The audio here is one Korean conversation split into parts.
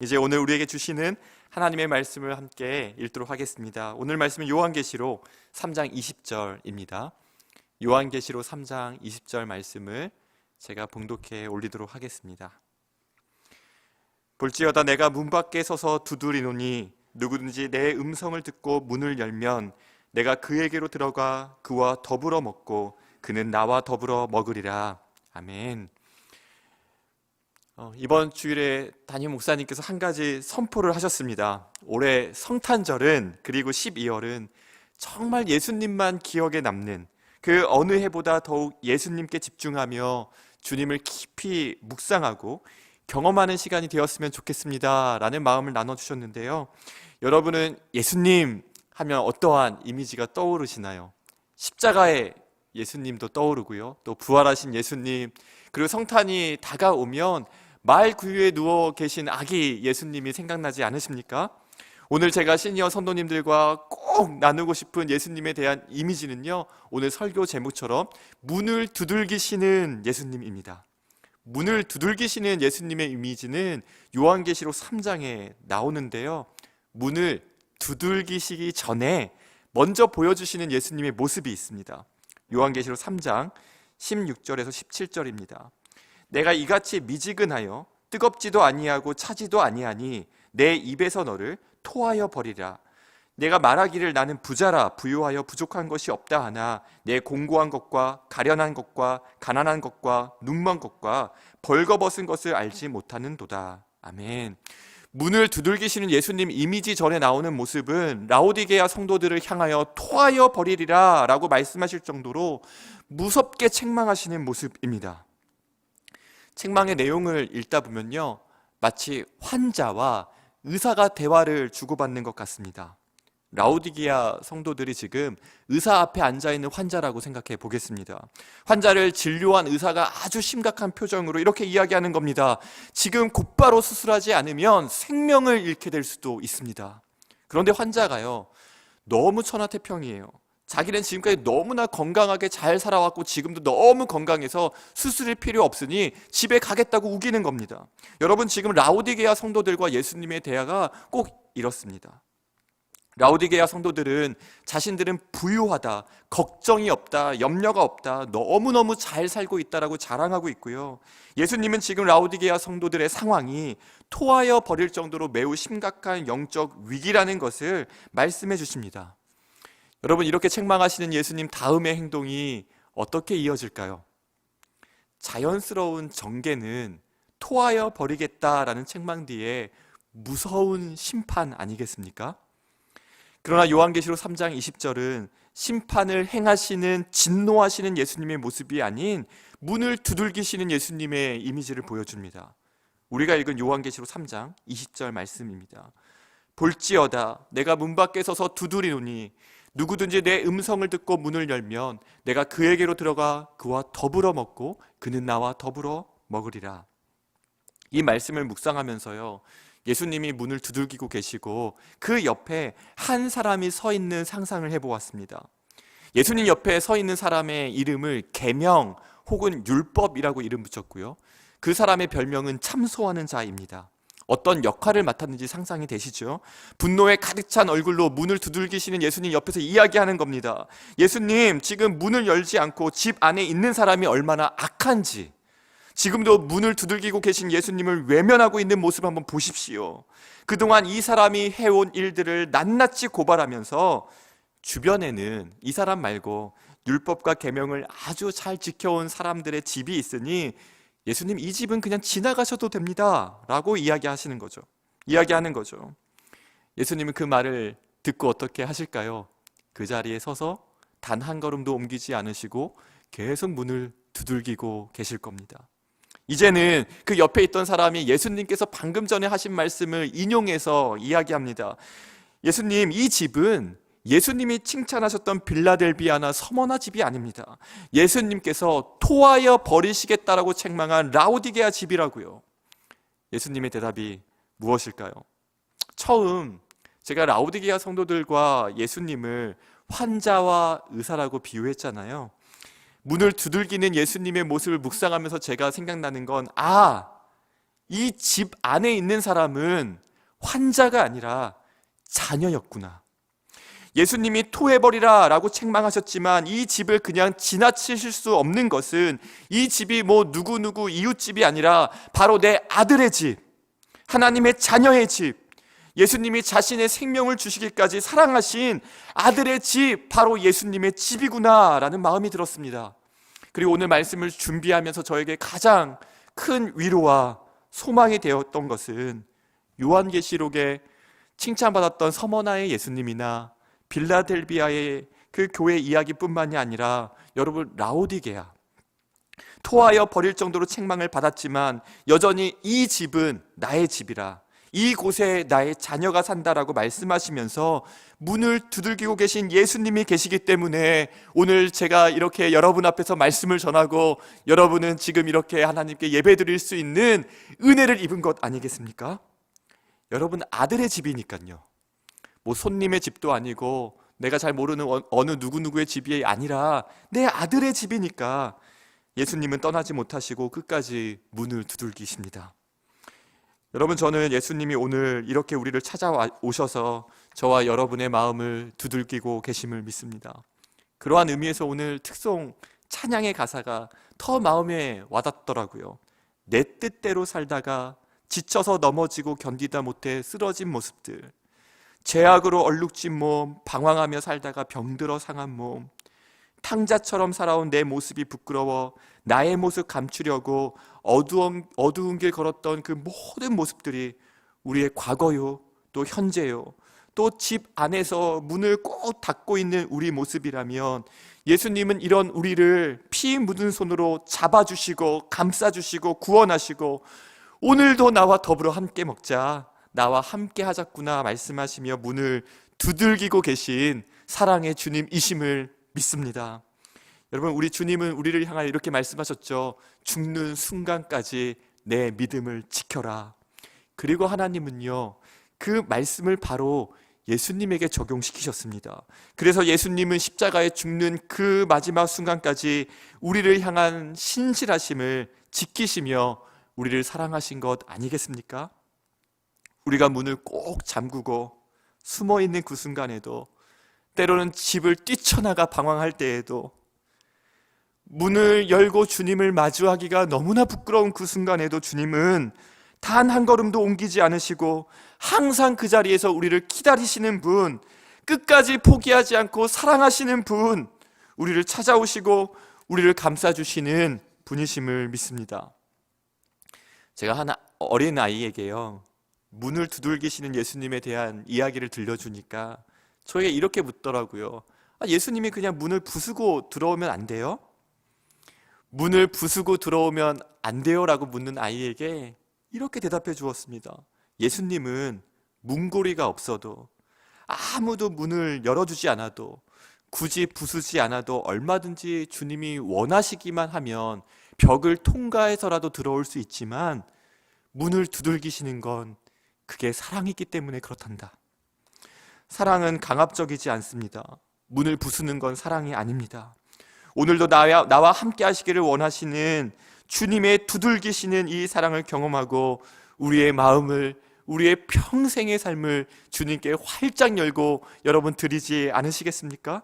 이제 오늘 우리에게 주시는 하나님의 말씀을 함께 읽도록 하겠습니다. 오늘 말씀은 요한계시록 3장 20절입니다. 요한계시록 3장 20절 말씀을 제가 봉독해 올리도록 하겠습니다. 볼지어다 내가 문 밖에 서서 두드리노니 누구든지 내 음성을 듣고 문을 열면 내가 그에게로 들어가 그와 더불어 먹고 그는 나와 더불어 먹으리라. 아멘. 어, 이번 주일에 담임 목사님께서 한 가지 선포를 하셨습니다. 올해 성탄절은 그리고 12월은 정말 예수님만 기억에 남는 그 어느 해보다 더욱 예수님께 집중하며 주님을 깊이 묵상하고 경험하는 시간이 되었으면 좋겠습니다. 라는 마음을 나눠주셨는데요. 여러분은 예수님 하면 어떠한 이미지가 떠오르시나요? 십자가의 예수님도 떠오르고요. 또 부활하신 예수님, 그리고 성탄이 다가오면 말 구유에 누워 계신 아기 예수님이 생각나지 않으십니까? 오늘 제가 시니어 선도님들과 꼭 나누고 싶은 예수님에 대한 이미지는요, 오늘 설교 제목처럼 문을 두들기시는 예수님입니다. 문을 두들기시는 예수님의 이미지는 요한계시록 3장에 나오는데요. 문을 두들기시기 전에 먼저 보여주시는 예수님의 모습이 있습니다. 요한계시록 3장 16절에서 17절입니다. 내가 이같이 미지근하여 뜨겁지도 아니하고 차지도 아니하니 내 입에서 너를 토하여 버리라. 내가 말하기를 나는 부자라 부유하여 부족한 것이 없다 하나 내 공고한 것과 가련한 것과 가난한 것과 눈먼 것과 벌거벗은 것을 알지 못하는도다. 아멘. 문을 두들기시는 예수님 이미지 전에 나오는 모습은 라오디게아 성도들을 향하여 토하여 버리리라 라고 말씀하실 정도로 무섭게 책망하시는 모습입니다. 책망의 내용을 읽다 보면요. 마치 환자와 의사가 대화를 주고받는 것 같습니다. 라우디기아 성도들이 지금 의사 앞에 앉아 있는 환자라고 생각해 보겠습니다. 환자를 진료한 의사가 아주 심각한 표정으로 이렇게 이야기하는 겁니다. 지금 곧바로 수술하지 않으면 생명을 잃게 될 수도 있습니다. 그런데 환자가요, 너무 천하태평이에요. 자기는 지금까지 너무나 건강하게 잘 살아왔고 지금도 너무 건강해서 수술일 필요 없으니 집에 가겠다고 우기는 겁니다. 여러분 지금 라우디게아 성도들과 예수님의 대화가 꼭 이렇습니다. 라우디게아 성도들은 자신들은 부유하다, 걱정이 없다, 염려가 없다, 너무너무 잘 살고 있다라고 자랑하고 있고요. 예수님은 지금 라우디게아 성도들의 상황이 토하여 버릴 정도로 매우 심각한 영적 위기라는 것을 말씀해 주십니다. 여러분 이렇게 책망하시는 예수님 다음의 행동이 어떻게 이어질까요? 자연스러운 정계는 토하여 버리겠다라는 책망 뒤에 무서운 심판 아니겠습니까? 그러나 요한계시록 3장 20절은 심판을 행하시는 진노하시는 예수님의 모습이 아닌 문을 두들기시는 예수님의 이미지를 보여줍니다. 우리가 읽은 요한계시록 3장 20절 말씀입니다. 볼지어다 내가 문 밖에 서서 두드리노니 누구든지 내 음성을 듣고 문을 열면 내가 그에게로 들어가 그와 더불어 먹고 그는 나와 더불어 먹으리라. 이 말씀을 묵상하면서요. 예수님이 문을 두들기고 계시고 그 옆에 한 사람이 서 있는 상상을 해보았습니다. 예수님 옆에 서 있는 사람의 이름을 계명 혹은 율법이라고 이름 붙였고요. 그 사람의 별명은 참소하는 자입니다. 어떤 역할을 맡았는지 상상이 되시죠? 분노에 가득 찬 얼굴로 문을 두들기시는 예수님 옆에서 이야기하는 겁니다. 예수님, 지금 문을 열지 않고 집 안에 있는 사람이 얼마나 악한지, 지금도 문을 두들기고 계신 예수님을 외면하고 있는 모습 한번 보십시오. 그동안 이 사람이 해온 일들을 낱낱이 고발하면서 주변에는 이 사람 말고 율법과 계명을 아주 잘 지켜온 사람들의 집이 있으니 예수님 이 집은 그냥 지나가셔도 됩니다. 라고 이야기하시는 거죠. 이야기하는 거죠. 예수님은 그 말을 듣고 어떻게 하실까요? 그 자리에 서서 단 한 걸음도 옮기지 않으시고 계속 문을 두들기고 계실 겁니다. 이제는 그 옆에 있던 사람이 예수님께서 방금 전에 하신 말씀을 인용해서 이야기합니다. 예수님, 이 집은 예수님이 칭찬하셨던 빌라델비아나 서머나 집이 아닙니다. 예수님께서 토하여 버리시겠다라고 책망한 라우디게아 집이라고요. 예수님의 대답이 무엇일까요? 처음 제가 라우디게아 성도들과 예수님을 환자와 의사라고 비유했잖아요. 문을 두들기는 예수님의 모습을 묵상하면서 제가 생각나는 건, 아, 이 집 안에 있는 사람은 환자가 아니라 자녀였구나. 예수님이 토해버리라 라고 책망하셨지만 이 집을 그냥 지나치실 수 없는 것은 이 집이 뭐 누구누구 이웃집이 아니라 바로 내 아들의 집, 하나님의 자녀의 집, 예수님이 자신의 생명을 주시기까지 사랑하신 아들의 집, 바로 예수님의 집이구나 라는 마음이 들었습니다. 그리고 오늘 말씀을 준비하면서 저에게 가장 큰 위로와 소망이 되었던 것은 요한계시록에 칭찬받았던 서머나의 예수님이나 빌라델비아의 그 교회 이야기뿐만이 아니라 여러분 라오디게아 토하여 버릴 정도로 책망을 받았지만 여전히 이 집은 나의 집이라 이곳에 나의 자녀가 산다라고 말씀하시면서 문을 두들기고 계신 예수님이 계시기 때문에 오늘 제가 이렇게 여러분 앞에서 말씀을 전하고 여러분은 지금 이렇게 하나님께 예배 드릴 수 있는 은혜를 입은 것 아니겠습니까? 여러분 아들의 집이니까요. 뭐 손님의 집도 아니고 내가 잘 모르는 어- 어느 누구누구의 집이 아니라 내 아들의 집이니까 예수님은 떠나지 못하시고 끝까지 문을 두들기십니다. 여러분 저는 예수님이 오늘 이렇게 우리를 찾아오셔서 저와 여러분의 마음을 두들기고 계심을 믿습니다. 그러한 의미에서 오늘 특송 찬양의 가사가 더 마음에 와닿더라고요. 내 뜻대로 살다가 지쳐서 넘어지고 견디다 못해 쓰러진 모습들. 죄악으로 얼룩진 몸, 방황하며 살다가 병들어 상한 몸, 탕자처럼 살아온 내 모습이 부끄러워 나의 모습 감추려고 어두운, 어두운 길 걸었던 그 모든 모습들이 우리의 과거요, 또 현재요, 또 집 안에서 문을 꼭 닫고 있는 우리 모습이라면 예수님은 이런 우리를 피 묻은 손으로 잡아주시고 감싸주시고 구원하시고 오늘도 나와 더불어 함께 먹자. 나와 함께 하자꾸나 말씀하시며 문을 두들기고 계신 사랑의 주님이심을 믿습니다. 여러분, 우리 주님은 우리를 향하여 이렇게 말씀하셨죠. 죽는 순간까지 내 믿음을 지켜라. 그리고 하나님은요, 그 말씀을 바로 예수님에게 적용시키셨습니다. 그래서 예수님은 십자가에 죽는 그 마지막 순간까지 우리를 향한 신실하심을 지키시며 우리를 사랑하신 것 아니겠습니까? 우리가 문을 꼭 잠그고 숨어 있는 그 순간에도 때로는 집을 뛰쳐나가 방황할 때에도 문을 열고 주님을 마주하기가 너무나 부끄러운 그 순간에도 주님은 단 한 걸음도 옮기지 않으시고 항상 그 자리에서 우리를 기다리시는 분, 끝까지 포기하지 않고 사랑하시는 분, 우리를 찾아오시고 우리를 감싸주시는 분이심을 믿습니다. 제가 하나 어린 아이에게요. 문을 두들기시는 예수님에 대한 이야기를 들려주니까 저에게 이렇게 묻더라고요. 아, 예수님이 그냥 문을 부수고 들어오면 안 돼요? 문을 부수고 들어오면 안 돼요 라고 묻는 아이에게 이렇게 대답해 주었습니다. 예수님은 문고리가 없어도 아무도 문을 열어주지 않아도 굳이 부수지 않아도 얼마든지 주님이 원하시기만 하면 벽을 통과해서라도 들어올 수 있지만 문을 두들기시는 건 그게 사랑이기 때문에 그렇단다. 사랑은 강압적이지 않습니다. 문을 부수는 건 사랑이 아닙니다. 오늘도 나와, 나와 함께 하시기를 원하시는 주님의 두들기시는 이 사랑을 경험하고 우리의 마음을 우리의 평생의 삶을 주님께 활짝 열고 여러분 드리지 않으시겠습니까?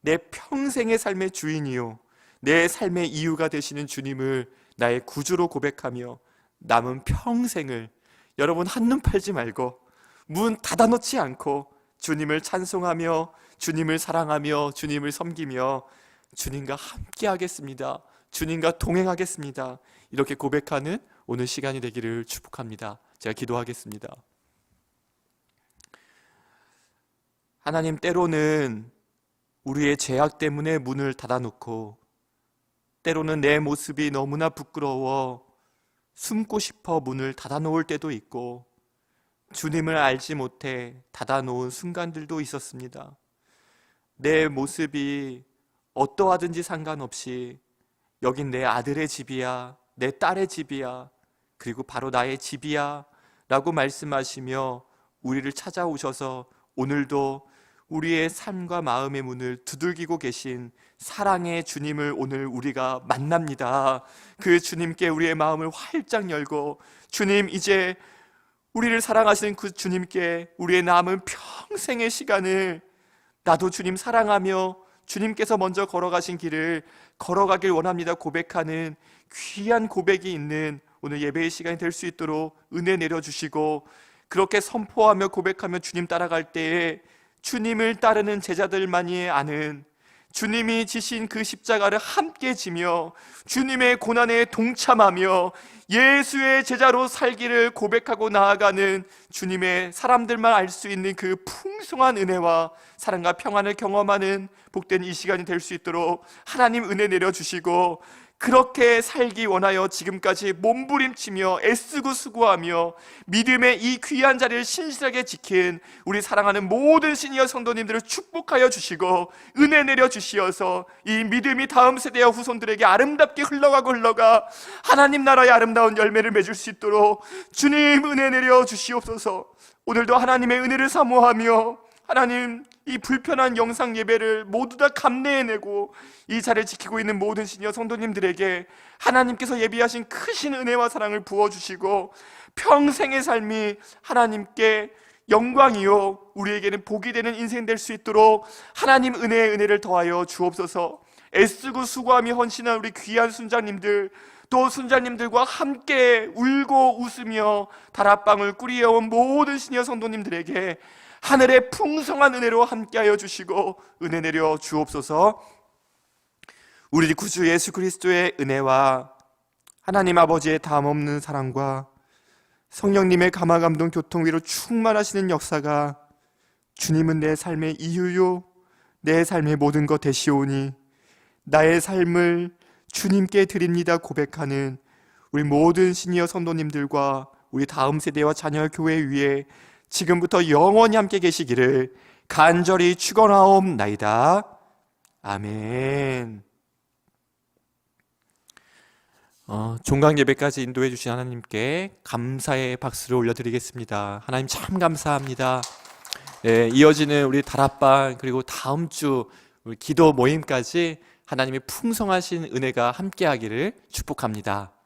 내 평생의 삶의 주인이요. 내 삶의 이유가 되시는 주님을 나의 구주로 고백하며 남은 평생을 여러분 한눈 팔지 말고 문 닫아놓지 않고 주님을 찬송하며 주님을 사랑하며 주님을 섬기며 주님과 함께 하겠습니다. 주님과 동행하겠습니다. 이렇게 고백하는 오늘 시간이 되기를 축복합니다. 제가 기도하겠습니다. 하나님 때로는 우리의 죄악 때문에 문을 닫아놓고 때로는 내 모습이 너무나 부끄러워 숨고 싶어 문을 닫아놓을 때도 있고 주님을 알지 못해 닫아놓은 순간들도 있었습니다. 내 모습이 어떠하든지 상관없이 여긴 내 아들의 집이야, 내 딸의 집이야, 그리고 바로 나의 집이야 라고 말씀하시며 우리를 찾아오셔서 오늘도 우리의 삶과 마음의 문을 두들기고 계신 사랑의 주님을 오늘 우리가 만납니다. 그 주님께 우리의 마음을 활짝 열고 주님 이제 우리를 사랑하시는 그 주님께 우리의 남은 평생의 시간을 나도 주님 사랑하며 주님께서 먼저 걸어가신 길을 걸어가길 원합니다. 고백하는 귀한 고백이 있는 오늘 예배의 시간이 될 수 있도록 은혜 내려주시고 그렇게 선포하며 고백하며 주님 따라갈 때에 주님을 따르는 제자들만이 아는 주님이 지신 그 십자가를 함께 지며 주님의 고난에 동참하며 예수의 제자로 살기를 고백하고 나아가는 주님의 사람들만 알 수 있는 그 풍성한 은혜와 사랑과 평안을 경험하는 복된 이 시간이 될 수 있도록 하나님 은혜 내려주시고 그렇게 살기 원하여 지금까지 몸부림치며 애쓰고 수고하며 믿음의 이 귀한 자리를 신실하게 지킨 우리 사랑하는 모든 시니어 성도님들을 축복하여 주시고 은혜 내려 주시어서 이 믿음이 다음 세대와 후손들에게 아름답게 흘러가고 흘러가 하나님 나라의 아름다운 열매를 맺을 수 있도록 주님 은혜 내려 주시옵소서. 오늘도 하나님의 은혜를 사모하며 하나님 이 불편한 영상 예배를 모두 다 감내해내고 이 자리를 지키고 있는 모든 시니어 성도님들에게 하나님께서 예비하신 크신 은혜와 사랑을 부어주시고 평생의 삶이 하나님께 영광이요 우리에게는 복이 되는 인생 될 수 있도록 하나님 은혜의 은혜를 더하여 주옵소서. 애쓰고 수고하며 헌신한 우리 귀한 순자님들 또 순자님들과 함께 울고 웃으며 다락방을 꾸리해온 모든 시니어 성도님들에게 하늘의 풍성한 은혜로 함께하여 주시고 은혜 내려 주옵소서. 우리 구주 예수 그리스도의 은혜와 하나님 아버지의 담 없는 사랑과 성령님의 감화 감동 교통 위로 충만하시는 역사가 주님은 내 삶의 이유요 내 삶의 모든 것 되시오니 나의 삶을 주님께 드립니다 고백하는 우리 모든 시니어 선도님들과 우리 다음 세대와 자녀 교회 위에 지금부터 영원히 함께 계시기를 간절히 축원하옵나이다. 아멘. 어, 종강 예배까지 인도해 주신 하나님께 감사의 박수를 올려드리겠습니다. 하나님 참 감사합니다. 예, 이어지는 우리 다락방 그리고 다음 주 기도 모임까지 하나님의 풍성하신 은혜가 함께하기를 축복합니다.